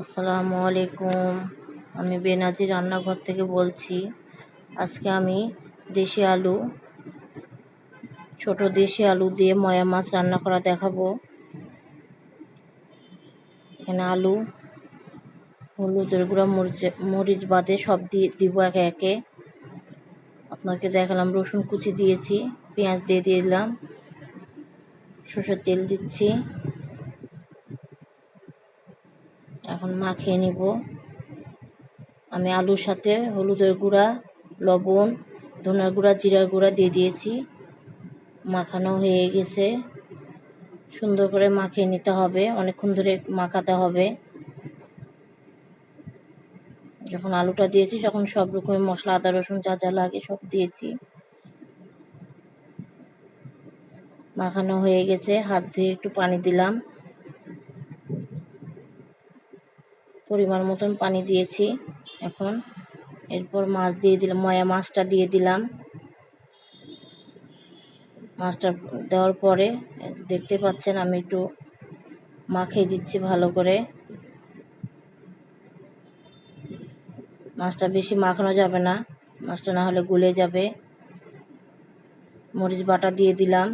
আসসালামু আলাইকুম। আমি বেনাজি রান্নাঘর থেকে বলছি, আজকে আমি দেশি আলু, ছোট দেশি আলু দিয়ে ময়া মাছ রান্না করা দেখাবো। এখানে আলু, হলুদের গুঁড়া, মরিচ মরিচ বাদে সব দিয়ে দিব একে একে। আপনাকে দেখালাম, রসুন কুচি দিয়েছি, পেঁয়াজ দিয়ে দিয়ে দিলাম, সরষের তেল দিচ্ছি। এখন মাখিয়ে নিব। আমি আলুর সাথে হলুদের গুঁড়া, লবণ, ধনের গুঁড়া, জিরার গুঁড়া দিয়ে দিয়েছি। মাখানো হয়ে গেছে। সুন্দর করে মাখিয়ে নিতে হবে। অনেকক্ষণ ধরে মাখাতে হবে। যখন আলুটা দিয়েছি, তখন সব রকমের মশলা, আদা, রসুন যা যা লাগে সব দিয়েছি। মাখানো হয়ে গেছে। হাত ধুয়ে একটু পানি দিলাম। পরিমাণ মতন পানি দিয়েছি এখন। এরপর মাছ দিয়ে দিলাম, ময়া মাছটা দিয়ে দিলাম। মাছটা দেওয়ার পরে দেখতে পাচ্ছেন আমি একটু মাখিয়ে দিচ্ছি ভালো করে। মাছটা বেশি মাখানো যাবে না, মাছটা না হলে গুলে যাবে। মরিচ বাটা দিয়ে দিলাম।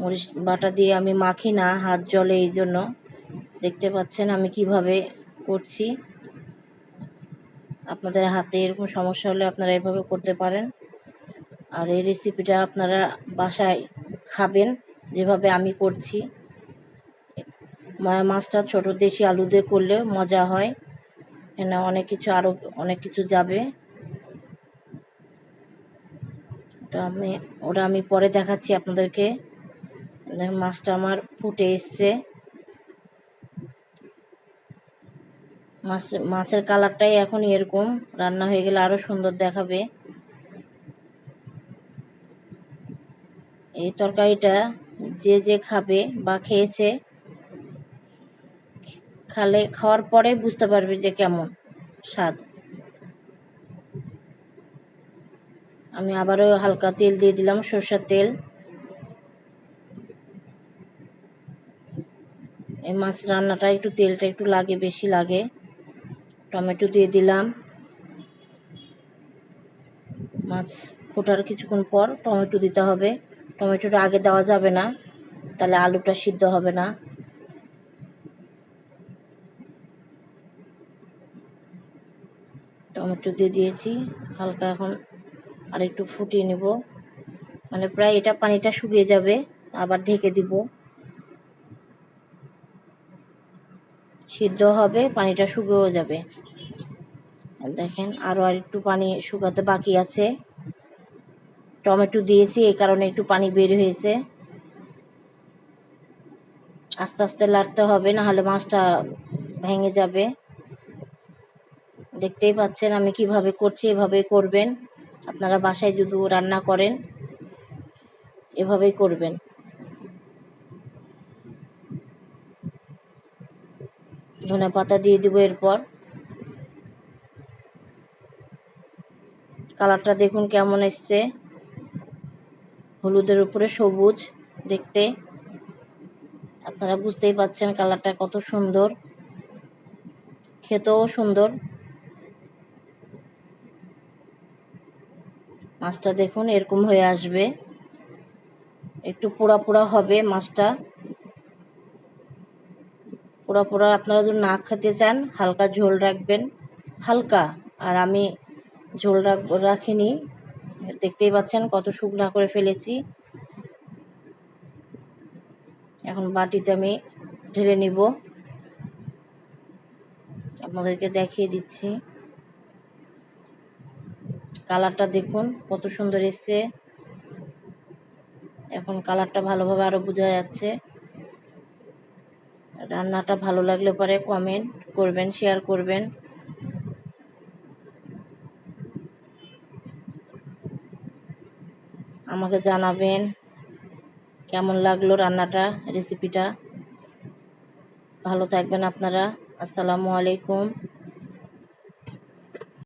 মরিচ বাটা দিয়ে আমি মাখি না, হাত জলে এই জন্য। দেখতে পাচ্ছেন আমি কীভাবে করছি। আপনাদের হাতে এরকম সমস্যা হলে আপনারা এভাবে করতে পারেন। আর এই রেসিপিটা আপনারা বাসায় খাবেন, যেভাবে আমি করছি। মাছটা ছোটো দেশি আলু দিয়ে করলে মজা হয়। এখানে অনেক কিছু আরও অনেক কিছু যাবে। ওটা আমি ওটা আমি পরে দেখাচ্ছি আপনাদেরকে। মাছটা আমার ফুটে এসছে। মাছ, মাছের কালারটাই এখন এরকম। রান্না হয়ে গেলে আরও সুন্দর দেখাবে। এই তরকারিটা যে যে খাবে বা খেয়েছে, খালে, খাওয়ার পরে বুঝতে পারবে যে কেমন স্বাদ। আমি আবারও হালকা তেল দিয়ে দিলাম, সর্ষের তেল। এই মাছ রান্নাটা একটু তেলটা একটু লাগে, বেশি লাগে। টমেটো দিয়ে দিলাম। মাছ ফোটার কিছুক্ষণ পর টমেটো দিতে হবে। টমেটোটা আগে দেওয়া যাবে না, তাহলে আলুটা সিদ্ধ হবে না। টমেটো দিয়ে দিয়েছি, হালকা এখন আর একটু ফুটিয়ে নেব। মানে প্রায় এটা পানিটা শুকিয়ে যাবে, আবার ঢেকে দিব। সিদ্ধ হবে, পানিটা শুকিয়েও যাবে। দেখেন আরও আর একটু পানি শুকাতে বাকি আছে। টমেটো দিয়েছি, এই কারণে একটু পানি বের হয়েছে। আস্তে আস্তে লাড়তে হবে না হলে মাছটা ভেঙে যাবে। দেখতেই পাচ্ছেন আমি কীভাবে করছি, এভাবেই করবেন। আপনারা বাসায় যদি রান্না করেন, এভাবেই করবেন। ধনে পাতা দিয়ে দিব এরপর। কালারটা দেখুন কেমন এসছে। হলুদের উপরে সবুজ দেখতে। আপনারা বুঝতেই পাচ্ছেন কালারটা কত সুন্দর। খেতেও সুন্দর। মাছটা দেখুন এরকম হয়ে আসবে। একটু পোড়া পোড়া হবে মাছটা। পোড়া পোড়া আপনারা যদি না খেতে চান, হালকা ঝোল রাখবেন। হালকা, আর আমি ঝোল রাখ, রাখিনি। দেখতেই পাচ্ছেন কত শুকনা করে ফেলেছি। এখন বাটিতে আমি ঢেলে নিব। আপনাদেরকে দেখিয়ে দিচ্ছি। কালারটা দেখুন, কত সুন্দর এসছে। এখন কালারটা ভালোভাবে আরও বোঝা যাচ্ছে। রান্নাটা ভালো লাগলে পরে কমেন্ট করবেন শেয়ার করবেন। আমাকে জানাবেন কেমন লাগল রান্নাটা রেসিপিটা ভালো থাকবেন আপনারা। আসসালামু আলাইকুম।